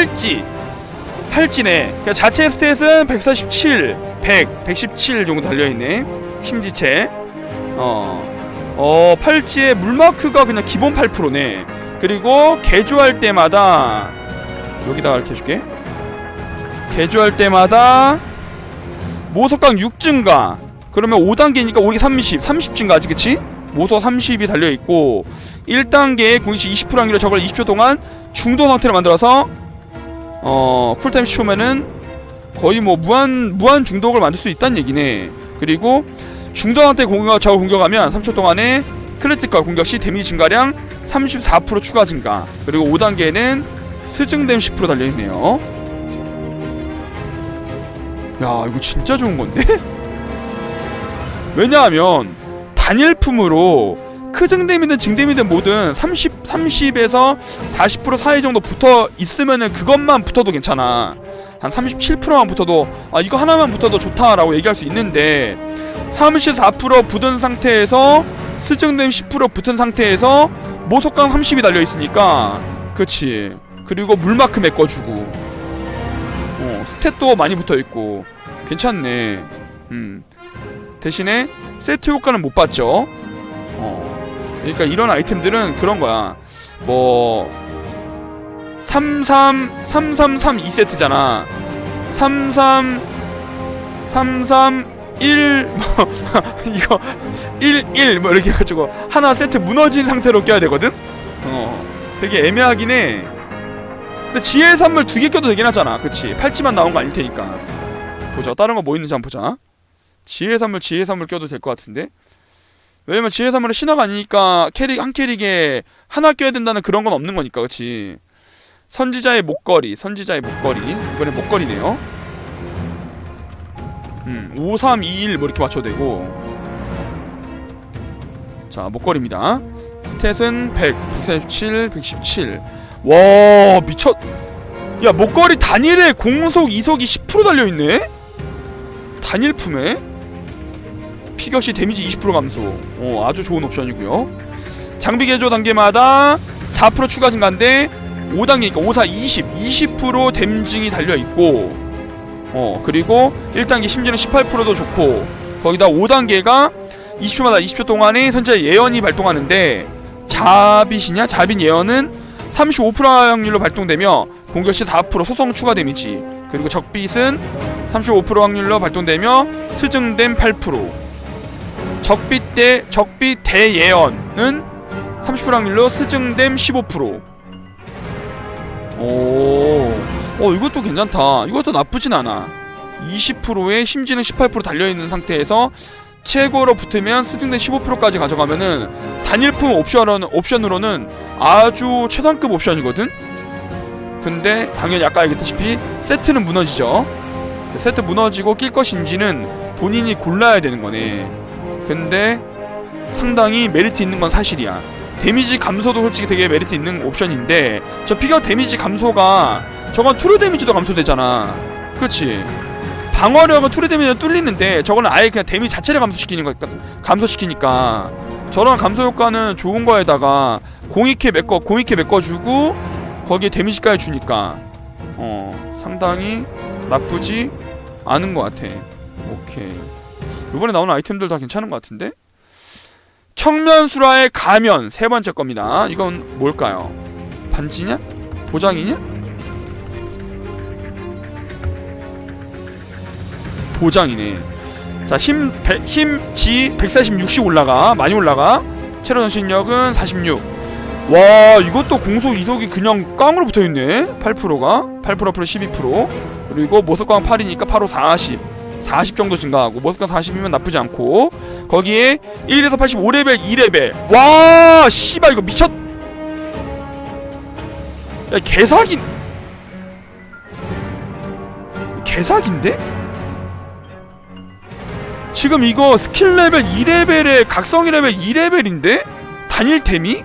팔찌. 팔찌네. 그러니까 자체 스탯은 147 100 117 정도 달려있네. 힘지체. 어, 어 팔찌에 물마크가 그냥 기본 8%네. 그리고 개조할 때마다 여기다가 이렇게 해줄게. 개조할 때마다 모석강 6 증가. 그러면 5단계니까 우리 30 30 증가하지 그치? 모석 30이 달려있고 1단계에 공격시 20% 확률로 저걸 20초 동안 중도 상태를 만들어서 어 쿨타임 10초면은 거의 뭐 무한 무한 중독을 만들 수 있다는 얘기네. 그리고 상태 공격 저걸 공격하면 3초 동안에 크리티컬 공격 시 데미지 증가량 34% 추가 증가. 그리고 5단계는 스증 댐 10% 달려 있네요. 야 이거 진짜 좋은 건데? 왜냐하면 단일품으로 크증댐이든 증댐이든 뭐든 30, 30에서 40% 사이 정도 붙어 있으면은 그것만 붙어도 괜찮아. 한 37%만 붙어도 아 이거 하나만 붙어도 좋다라고 얘기할 수 있는데 34% 붙은 상태에서 스증댐 10% 붙은 상태에서 모속강 30이 달려 있으니까 그치. 그리고 물마크 메꿔주고 어, 스탯도 많이 붙어있고 괜찮네. 음. 대신에 세트 효과는 못 받죠? 어 그러니까 이런 아이템들은 그런 거야. 뭐 33 333 2세트잖아. 33 33 1 뭐, 이거 1 1 뭐 이렇게 해가지고 하나 세트 무너진 상태로 껴야 되거든? 어 되게 애매하긴 해. 근데 지혜 선물 두 개 껴도 되긴 하잖아. 그치? 팔찌만 나온 거 아닐 테니까. 보자. 다른 거 뭐 있는지 한번 보자. 지혜 선물 지혜 선물 껴도 될 것 같은데 왜냐면 지혜 선물은 신화가 아니니까 캐릭 한 캐릭에 하나 껴야 된다는 그런 건 없는 거니까 그치? 선지자의 목걸이 선지자의 목걸이. 이번에 목걸이네요. 음, 5321 뭐 이렇게 맞춰도 되고. 자 목걸이입니다. 스탯은 100 147 117 와 미쳤 야 목걸이 단일에 공속 이속이 10% 달려있네? 단일품에 피격시 데미지 20% 감소. 어 아주 좋은 옵션이고요. 장비 개조 단계마다 4% 추가 증가인데 5단계니까 5, 4, 20 20% 댐증이 달려있고 어 그리고 1단계 심지어는 18%도 좋고 거기다 5단계가 20초마다 20초 동안에 선제 예언이 발동하는데 자빗이냐? 자빗 예언은 35% 확률로 발동되며 공격 시 4% 소송 추가 데미지 그리고 적빗은 35% 확률로 발동되며 스증댐 8% 적빗 대 적빗 대예언은 30% 확률로 스증댐 15% 오, 어 이것도 괜찮다. 이것도 나쁘진 않아. 20%에 심지는 18% 달려있는 상태에서 최고로 붙으면 스증된 15%까지 가져가면은 단일품 옵션으로는, 옵션으로는 아주 최상급 옵션이거든? 근데 당연히 아까 얘기했다시피 세트는 무너지죠. 세트 무너지고 낄 것인지는 본인이 골라야 되는 거네. 근데 상당히 메리트 있는 건 사실이야. 데미지 감소도 솔직히 되게 메리트 있는 옵션인데 저 피겨 데미지 감소가 저건 투르 데미지도 감소되잖아. 그렇지. 방어력은 투르 데미지가 뚫리는데 저거는 아예 그냥 데미지 자체를 감소시키는 거니까 감소시키니까. 저런 감소 효과는 좋은 거에다가 공익회 메꿔 공익회 메꿔주고 거기에 데미지까지 주니까 어 상당히 나쁘지 않은 것 같아. 오케이 이번에 나오는 아이템들 다 괜찮은 것 같은데 청면수라의 가면 세 번째 겁니다. 이건 뭘까요? 반지냐? 보장이냐? 보장이네. 자, 힘, 배, 힘, 지 140, 60 올라가. 많이 올라가. 체력 전신력은 46. 와, 이것도 공속 이속이 그냥 깡으로 붙어 있네. 8%가. 8% 플러스 12%. 그리고 모석광 8이니까 8호 40. 40 정도 증가하고 모스카 40이면 나쁘지 않고 거기에 1에서 85레벨 2레벨 와 씨발 이거 미쳤 야 개사기 개사기인데? 지금 이거 스킬 레벨 2레벨에 각성이 레벨 2레벨인데? 단일템이?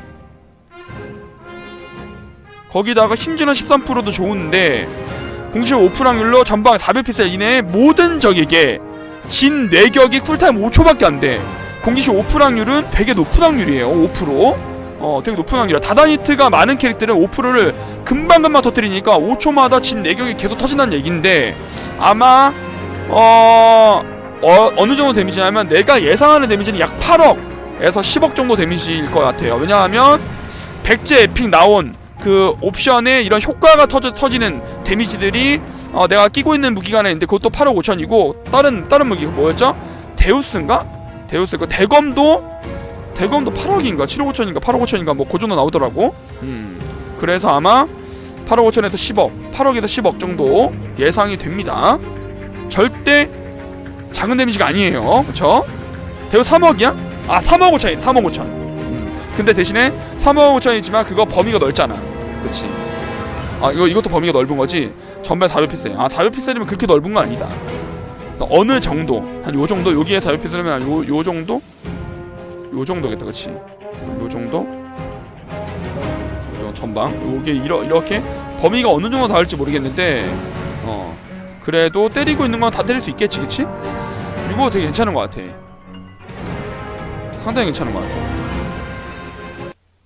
거기다가 힘주는 13%도 좋은데 공식 오픈 확률로 전방 400피셀 이내에 모든 적에게 진 뇌격이 쿨타임 5초밖에 안 돼. 공기시 오픈 확률은 되게 높은 확률이에요. 5%. 어 되게 높은 확률이야 다다니트가 많은 캐릭터는 5%를 금방금방 터뜨리니까 5초마다 진 내경이 계속 터진다는 얘기인데 아마 어, 어 어느 정도 데미지냐면 내가 예상하는 데미지는 약 8억에서 10억 정도 데미지일 것 같아요 왜냐하면 백제 에픽 나온 그 옵션에 이런 효과가 터져, 터지는 데미지들이 어, 내가 끼고 있는 무기가 하나 있는데 그것도 8억 5천이고 다른 다른 무기 뭐였죠? 데우스인가? 데우스 그 대검도 대검도 8억인가 7억 5천인가 8억 5천인가 뭐 고정도 나오더라고 음 그래서 아마 8억 5천에서 10억 8억에서 10억 정도 예상이 됩니다 절대 작은 데미지가 아니에요 그쵸? 대우 3억이야? 아 3억 5천이 3억 5천 음. 근데 대신에 3억 5천이지만 그거 범위가 넓잖아 그치. 아 이거 이것도 범위가 넓은 거지? 전발 400피스 아 400피스면 그렇게 넓은 건 아니다. 어느 정도 한 요 정도 여기에 400피스면 한 요 요 정도? 요 정도겠다 그치? 요 정도? 요 정도 전방? 요게 이러, 이렇게 범위가 어느 정도 닿을지 모르겠는데 어. 그래도 때리고 있는 건 다 때릴 수 있겠지 그치? 이거 되게 괜찮은 것 같아. 상당히 괜찮은 것 같아.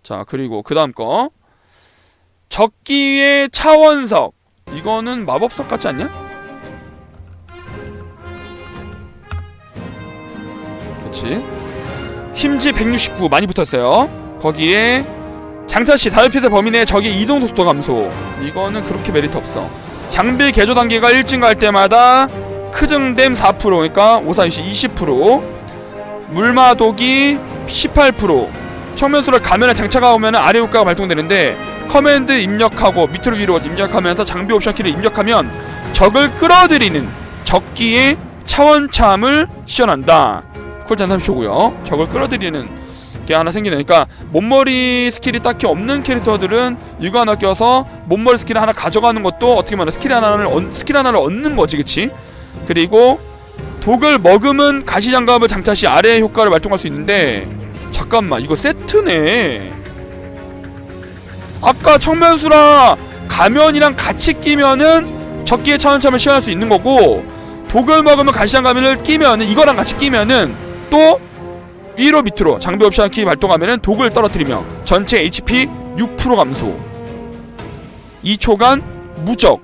자 그리고 그 다음 거 적기의 차원석. 이거는 마법석 같지 않냐? 그치. 힘지 169 많이 붙었어요. 거기에 장차시 다이피드 범위 내 적의 이동 속도 감소. 이거는 그렇게 메리트 없어. 장비 개조 단계가 일진갈 때마다 크증댐 4% 그러니까 오사유시 20% 물마독이 18% 청면수를 가면에 장차가 오면 아래 효과가 발동되는데 커맨드 입력하고 밑으로 위로 입력하면서 장비 옵션 키를 입력하면 적을 끌어들이는 적기의 차원참을 시연한다. 쿨타임 30초고요. 적을 끌어들이는 게 하나 생기니까 몸머리 스킬이 딱히 없는 캐릭터들은 이거 하나 껴서 몸머리 스킬 하나 가져가는 것도 어떻게 말하면 스킬 하나를 얻, 스킬 하나를 얻는 거지 그치? 그리고 독을 머금은 가시장갑을 장착시 아래 효과를 발동할 수 있는데 잠깐만 이거 세트네 아까 청면수랑 가면이랑 같이 끼면은 적기의 차원참을 시연할 수 있는 거고 독을 먹으면 가시장갑을 끼면은 이거랑 같이 끼면은 또 위로 밑으로 장비 옵션 키 발동하면은 독을 떨어뜨리며 전체 HP 6% 감소. 2초간 무적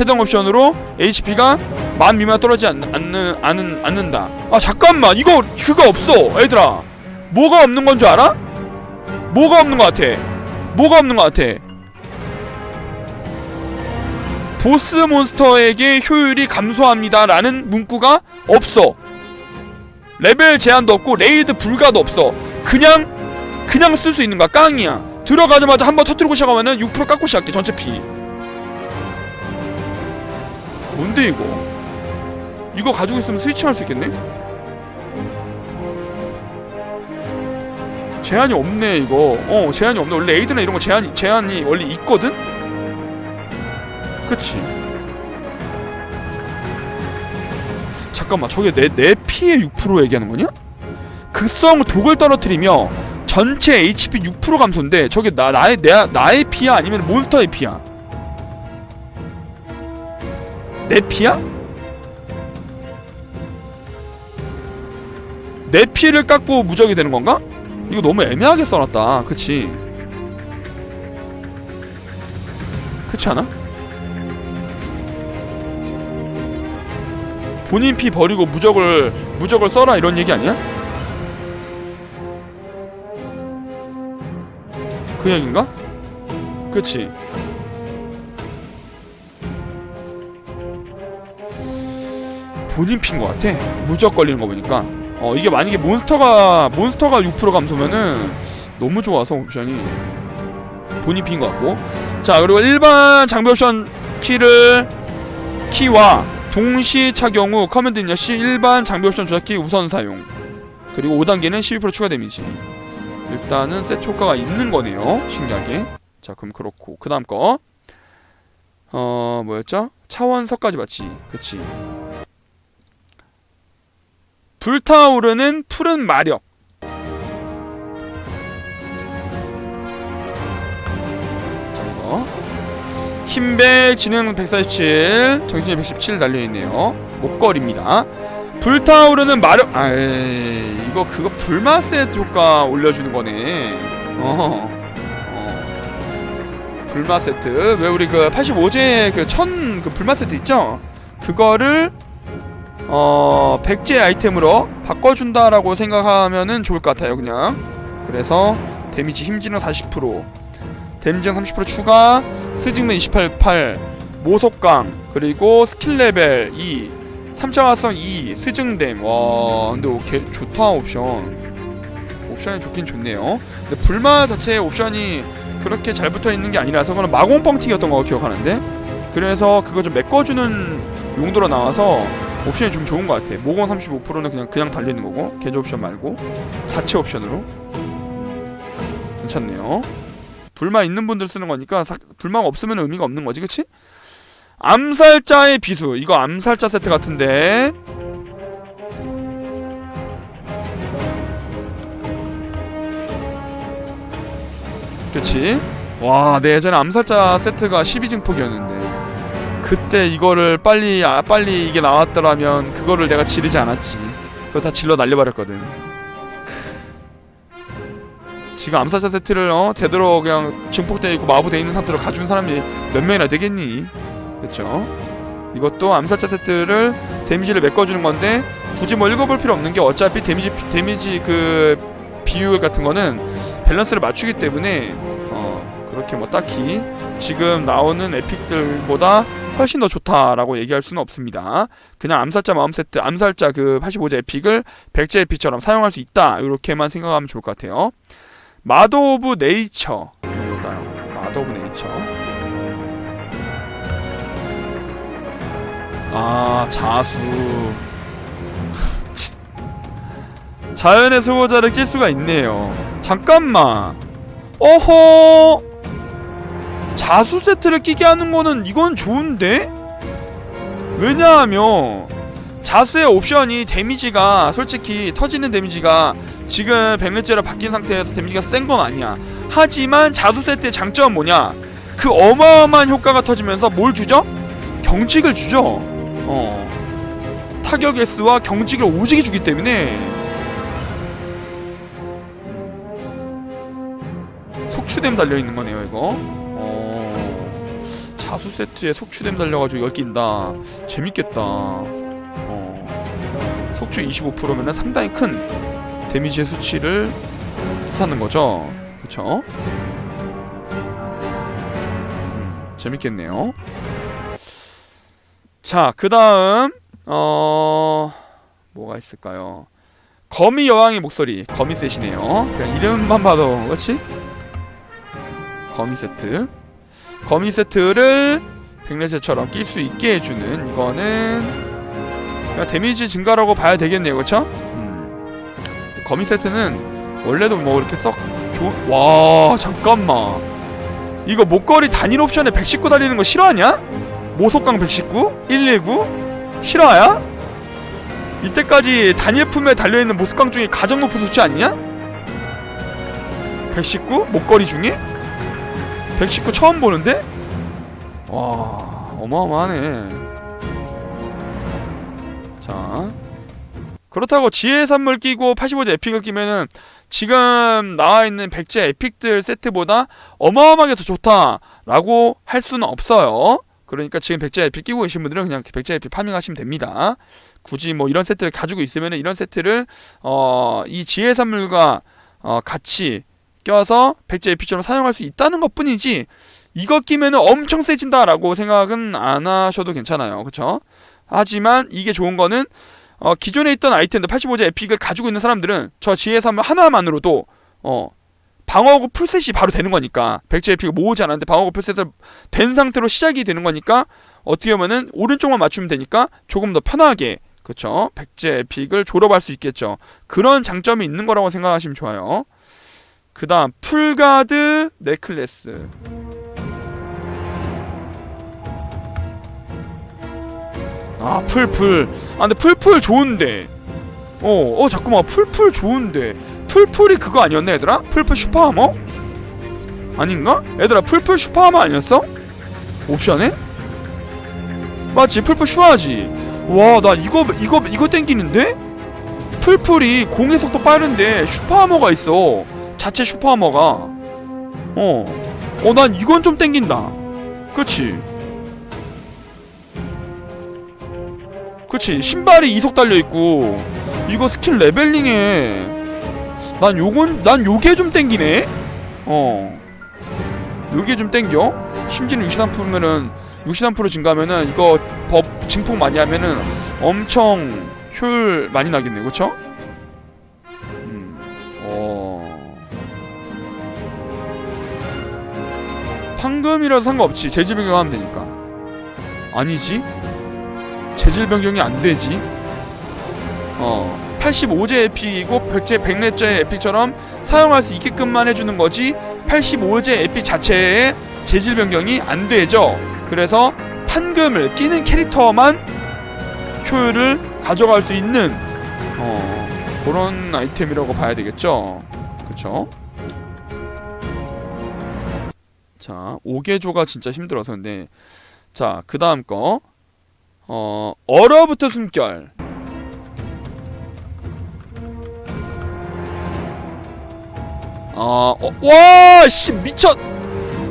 해당 옵션으로 HP가 만 미만 떨어지지 않, 않는, 않는, 않는다. 아 잠깐만. 이거 그거 없어. 얘들아. 뭐가 없는 건 줄 알아? 뭐가 없는 것 같아 뭐가 없는 것 같아? 보스 몬스터에게 효율이 감소합니다 라는 문구가 없어. 레벨 제한도 없고 레이드 불가도 없어. 그냥 그냥 쓸 수 있는 거야. 깡이야. 들어가자마자 한번 터뜨리고 시작하면은 6% 깎고 시작해 전체 피. 뭔데 이거? 이거 가지고 있으면 스위칭 할 수 있겠네 제한이 없네 이거 어 제한이 없네 원래 레이드나 이런 거 제한이 제한이 원래 있거든 그치 잠깐만 저게 내, 내 피의 6% 얘기하는 거냐? 극성 독을 떨어뜨리며 전체 HP 6% 감소인데 저게 나, 나의 내, 나의 피야 아니면 몬스터의 피야? 내 피야? 내 피를 깎고 무적이 되는 건가? 이거 너무 애매하게 써놨다 그치 그렇지 않아? 본인 피 버리고 무적을 무적을 써라 이런 얘기 아니야? 그 얘긴가? 그치 본인 피인 것 같아 무적 걸리는 거 보니까 어 이게 만약에 몬스터가 몬스터가 6% 감소면은 너무 좋아서 옵션이 본인 피인 것 같고. 자 그리고 일반 장비 옵션 키를 키와 동시 착용 후 커맨드 입력 시 일반 장비 옵션 조작키 우선 사용. 그리고 5단계는 12% 추가 데미지. 일단은 세트 효과가 있는 거네요 신기하게. 자 그럼 그렇고. 그 다음 거. 어 뭐였죠? 차원석까지 맞지. 그치 불타오르는 푸른 마력. 어? 힘백 지능 147 정신력 117 달려있네요. 목걸이입니다. 불타오르는 마력. 아 이거 그거 불마셋 효과 올려주는 거네. 어, 어. 불마 세트. 왜 우리 그 85제 그천그 불마 세트 있죠? 그거를 어 백제 아이템으로 바꿔준다라고 생각하면은 좋을 것 같아요 그냥. 그래서 데미지 힘지능 40% 데미지능 30% 추가 스직능 288 모속강 그리고 스킬 레벨 2 3차가성 2 스증댐 와 근데 오케이 좋다 옵션. 옵션이 좋긴 좋네요. 근데 불마 자체의 옵션이 그렇게 잘 붙어 있는 게 아니라서 그건 마공 뻥튀기였던 거 기억하는데? 그래서 그거 좀 메꿔주는 용도로 나와서 옵션이 좀 좋은 것 같아. 모공 35%는 그냥 그냥 달리는 거고 개조 옵션 말고 자체 옵션으로. 괜찮네요. 불마 있는 분들 쓰는 거니까 사- 불마가 없으면 의미가 없는 거지 그치? 암살자의 비수. 이거 암살자 세트 같은데. 그치? 와, 내 예전에 암살자 세트가 12증폭이었는데 그때 이거를 빨리 아, 빨리 이게 나왔더라면 그거를 내가 지르지 않았지. 그거 다 질러 날려버렸거든. 지금 암살자 세트를 어 제대로 그냥 증폭돼 있고 마부돼 있는 상태로 가준 사람이 몇 명이나 되겠니? 그렇죠? 이것도 암살자 세트를 데미지를 메꿔주는 건데 굳이 뭐 읽어볼 필요 없는 게 어차피 데미지 데미지 그 비율 같은 거는 밸런스를 맞추기 때문에 어 그렇게 뭐 딱히 지금 나오는 에픽들보다 훨씬 더 좋다라고 얘기할 수는 없습니다. 그냥 암살자 마음 세트, 암살자 그 85제 에픽을 백제 에픽처럼 사용할 수 있다. 이렇게만 생각하면 좋을 것 같아요. 마도 오브 네이처. 뭘까요? 마도 오브 네이처. 아, 자수. 자연의 수호자를 낄 수가 있네요. 잠깐만. 어허. 자수 세트를 끼게 하는 거는 이건 좋은데? 왜냐하면 자수의 옵션이 데미지가 솔직히 터지는 데미지가 지금 백레제로 바뀐 상태에서 데미지가 센 건 아니야. 하지만 자수 세트의 장점은 뭐냐? 그 어마어마한 효과가 터지면서 뭘 주죠? 경직을 주죠. 어. 타격 S와 경직을 오지게 주기 때문에 속추댐 달려있는 거네요, 이거. 어. 자수 세트에 속추댐 달려가지고 이걸 낀다. 재밌겠다. 어. 속추 25%면은 상당히 큰 데미지의 수치를 뜻하는 거죠. 그쵸? 음, 재밌겠네요. 자, 그 다음, 어, 뭐가 있을까요? 거미 여왕의 목소리, 거미 셋이네요. 그냥 이름만 봐도, 그렇지? 거미 세트. 거미 세트를 백레제처럼 낄 수 있게 해주는 이거는 그냥 데미지 증가라고 봐야 되겠네요, 그렇죠? 음. 거미 세트는 원래도 뭐 이렇게 썩 좋은 와 잠깐만 이거 목걸이 단일 옵션에 119 달리는 거 싫어하냐? 모속강 119? 119? 실화야? 이때까지 단일 품에 달려있는 모속강 중에 가장 높은 수치 아니냐? 119? 목걸이 중에? 119 처음 보는데? 와 어마어마하네. 자 그렇다고 지혜 선물 끼고 85제 에픽을 끼면은 지금 나와있는 백제 에픽들 세트보다 어마어마하게 더 좋다라고 할 수는 없어요. 그러니까 지금 백제 에픽 끼고 계신 분들은 그냥 백제 에픽 파밍하시면 됩니다. 굳이 뭐 이런 세트를 가지고 있으면은 이런 세트를 어 이 지혜 선물과 어 같이 껴서 백제 에픽처럼 사용할 수 있다는 것 뿐이지 이거 끼면은 엄청 세진다라고 생각은 안 하셔도 괜찮아요. 그쵸? 하지만 이게 좋은 거는 어, 기존에 있던 아이템들 85제 에픽을 가지고 있는 사람들은 저 지혜 선물 하나만으로도 어 방어구 풀셋이 바로 되는 거니까. 백제 에픽을 모으지 않았는데 방어구 풀셋을 된 상태로 시작이 되는 거니까 어떻게 보면은 오른쪽만 맞추면 되니까 조금 더 편하게 그쵸? 백제 에픽을 졸업할 수 있겠죠. 그런 장점이 있는 거라고 생각하시면 좋아요 그 다음 풀가드 넥클래스 아 풀풀 아 근데 풀풀 좋은데 어, 어 잠깐만 풀풀 좋은데 풀풀이 그거 아니었나 얘들아? 풀풀 슈퍼하머? 아닌가? 얘들아 풀풀 슈퍼하머 아니었어? 옵션에? 맞지 풀풀 슈하지 와 나 이거 이거 이거 땡기는데? 풀풀이 공의 속도 빠른데 슈퍼하머가 있어 자체 슈퍼하머가. 어 어 난 이건 좀 땡긴다. 그치? 그치? 신발이 이속 달려있고 이거 스킬 레벨링에 난 요건 난 요게 좀 땡기네? 어. 요게 좀 땡겨? 심지는 63%면은 63% 증가하면은 이거 법 증폭 많이 하면은 엄청 효율 많이 나겠네. 그쵸? 판금이라도 상관없지. 재질 변경하면 되니까. 아니지? 재질 변경이 안 되지? 어 85제 에픽이고 100제 100렙제 에픽처럼 사용할 수 있게끔만 해주는 거지 85제 에픽 자체에 재질 변경이 안 되죠. 그래서 판금을 끼는 캐릭터만 효율을 가져갈 수 있는 어, 그런 아이템이라고 봐야 되겠죠. 그쵸? 자, 5개조가 진짜 힘들어서 근데 자, 그 다음 거 어, 얼어붙어 숨결 어, 어, 와, 씨, 미쳤!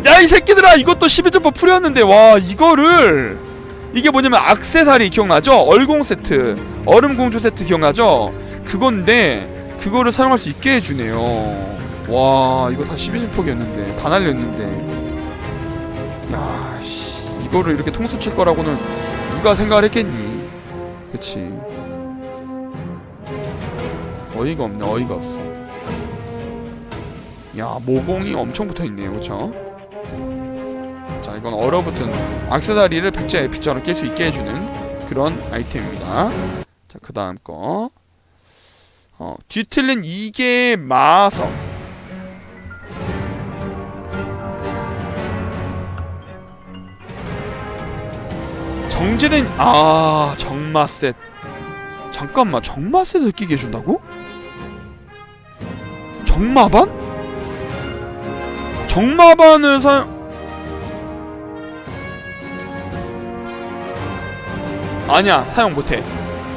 야, 이 새끼들아! 이것도 12점퍼 풀렸는데, 와, 이거를! 이게 뭐냐면, 악세사리 기억나죠? 얼공 세트, 얼음공주 세트 기억나죠? 그건데, 그거를 사용할 수 있게 해주네요. 와, 이거 다 12점폭이었는데, 다 날렸는데. 야, 씨, 이거를 이렇게 통수 칠 거라고는 누가 생각을 했겠니? 그치. 어이가 없네, 어이가 없어. 야 모공이 엄청 붙어 있네요 그쵸 자 이건 얼어붙은 악세사리를 백제 에피처럼 낄 수 있게 해주는 그런 아이템입니다 자 그 다음 거 어, 뒤틀린 이계 마석 정제된 아 정마셋 잠깐만 정마셋을 끼게 해준다고? 정마반? 정마반을 사 아니야 사용 못해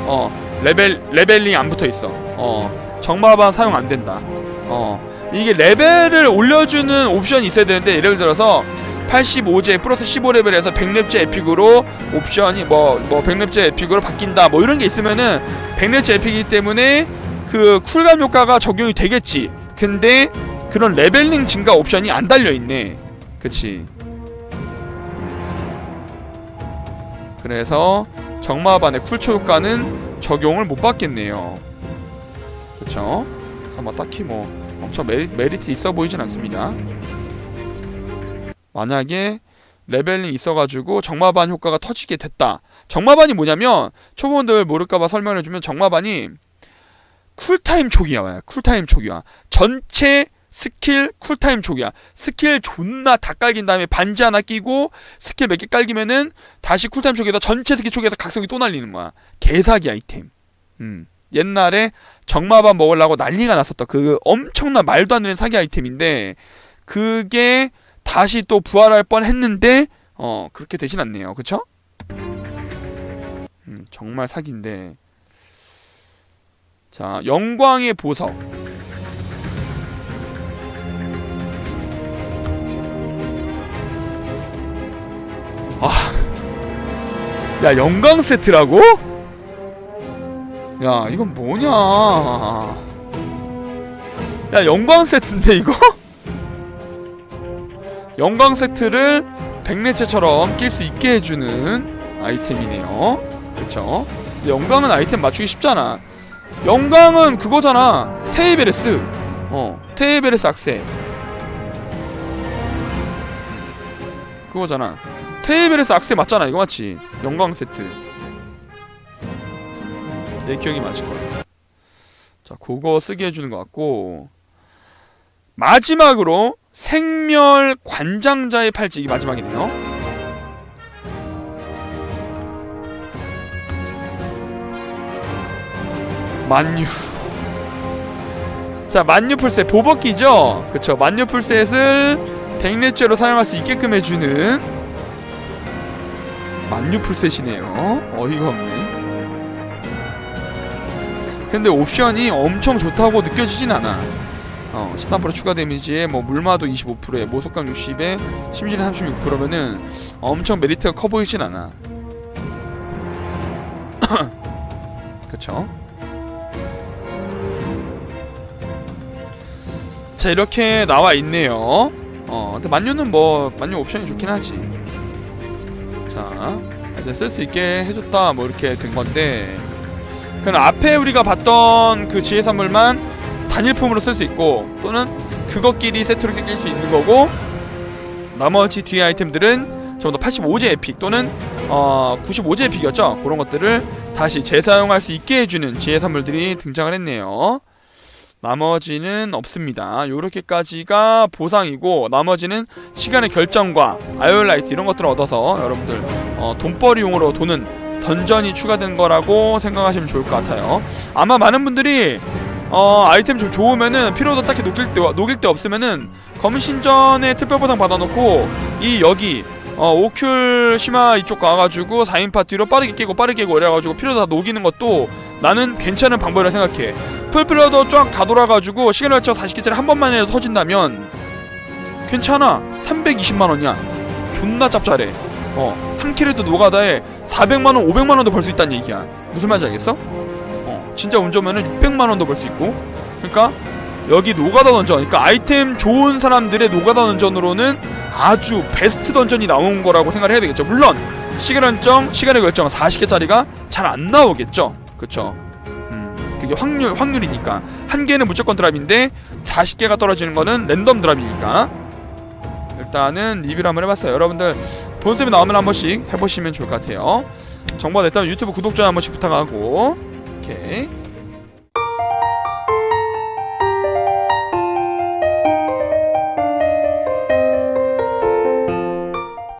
어 레벨 레벨링 안 붙어있어 어 정마반 사용 안 된다 어 이게 레벨을 올려주는 옵션이 있어야 되는데 예를 들어서 85제 플러스 15레벨에서 100렙제 에픽으로 옵션이 뭐 뭐 100렙제 에픽으로 바뀐다 뭐 이런 게 있으면은 100렙제 에픽이기 때문에 그 쿨감 효과가 적용이 되겠지. 근데 그런 레벨링 증가 옵션이 안 달려있네. 그치? 그래서 정마반의 쿨초 효과는 적용을 못 받겠네요. 그쵸? 그래서 뭐 딱히 뭐 엄청 메리, 메리트 있어 보이진 않습니다 만약에 레벨링 있어가지고 정마반 효과가 터지게 됐다. 정마반이 뭐냐면 초보분들 모를까봐 설명해주면 정마반이 쿨타임 초기화야 쿨타임 초기화 전체 스킬 쿨타임 초기화 스킬 존나 다 깔긴 다음에 반지 하나 끼고 스킬 몇 개 깔기면은 다시 쿨타임 초기에서 전체 스킬 초기에서 각성이 또 날리는 거야. 개사기 아이템. 음. 옛날에 정마반 먹으려고 난리가 났었다 그 엄청난 말도 안 되는 사기 아이템인데 그게 다시 또 부활할 뻔 했는데 어 그렇게 되진 않네요 그쵸? 음 정말 사기인데 자 영광의 보석 아, 야 영광 세트라고? 야 이건 뭐냐? 야 영광 세트인데 이거? 영광 세트를 백내체처럼 낄 수 있게 해주는 아이템이네요. 그쵸? 영광은 아이템 맞추기 쉽잖아. 영광은 그거잖아. 테이베레스. 어, 테이베레스 악세. 그거잖아. 테이블에서 악세 맞잖아 이거 맞지? 영광 세트 내 기억이 맞을 거야 자 그거 쓰게 해주는 것 같고 마지막으로 생멸 관장자의 팔찌. 이게 마지막이네요. 만유. 자 만유 풀셋 보버기죠? 그쵸. 만유 풀셋을 백내죄로 사용할 수 있게끔 해주는 만유 풀셋이네요. 어이가 없네. 근데 옵션이 엄청 좋다고 느껴지진 않아 어, 13% 추가 데미지에 뭐 물마도 25%에 모속감 60에 심지는 36%면은 엄청 메리트가 커 보이진 않아. 그쵸? 자 이렇게 나와 있네요. 어 근데 만유는 뭐 만유 옵션이 좋긴 하지. 자 일단 쓸 수 있게 해줬다 뭐 이렇게 된 건데. 그럼 앞에 우리가 봤던 그 지혜 선물만 단일품으로 쓸 수 있고 또는 그것끼리 세트로 낄 수 있는 거고 나머지 뒤에 아이템들은 전부 다 85제 에픽 또는 어 95제 에픽이었죠? 그런 것들을 다시 재사용할 수 있게 해주는 지혜 선물들이 등장을 했네요. 나머지는 없습니다. 요렇게까지가 보상이고 나머지는 시간의 결정과 아이올라이트 이런 것들을 얻어서 여러분들 어, 돈벌이용으로 도는 던전이 추가된 거라고 생각하시면 좋을 것 같아요. 아마 많은 분들이 어, 아이템 좀 좋으면은 피로도 딱히 녹일 때, 녹일 때 없으면은 검은 신전에 특별 보상 받아놓고 이 여기 어, 오큘 심화 이쪽 가가지고 4인 파티로 빠르게 깨고 빠르게 깨고 이래가지고 피로도 다 녹이는 것도 나는 괜찮은 방법이라 생각해. 풀필러도 쫙 다 돌아가지고 시간 걸쳐 40개짜리 한 번만이라도 터진다면 괜찮아. 320만원이야. 존나 짭짤해. 어, 한 킬에도 노가다에 400만원 500만원도 벌 수 있다는 얘기야. 무슨 말인지 알겠어? 어, 진짜 운 좋으면은 600만원도 벌 수 있고. 그러니까 여기 노가다 던전 그러니까 아이템 좋은 사람들의 노가다 던전으로는 아주 베스트 던전이 나온 거라고 생각을 해야 되겠죠. 물론 시간 결정, 시간의 결정 40개짜리가 잘 안 나오겠죠. 그쵸? 음, 그게 확률, 확률이니까. 한 개는 무조건 드랍인데 40개가 떨어지는 거는 랜덤 드랍이니까. 일단은 리뷰를 한번 해봤어요. 여러분들 본습이 나오면 한 번씩 해보시면 좋을 것 같아요. 정보가 됐다면 유튜브 구독, 좋아요 한 번씩 부탁하고 오케이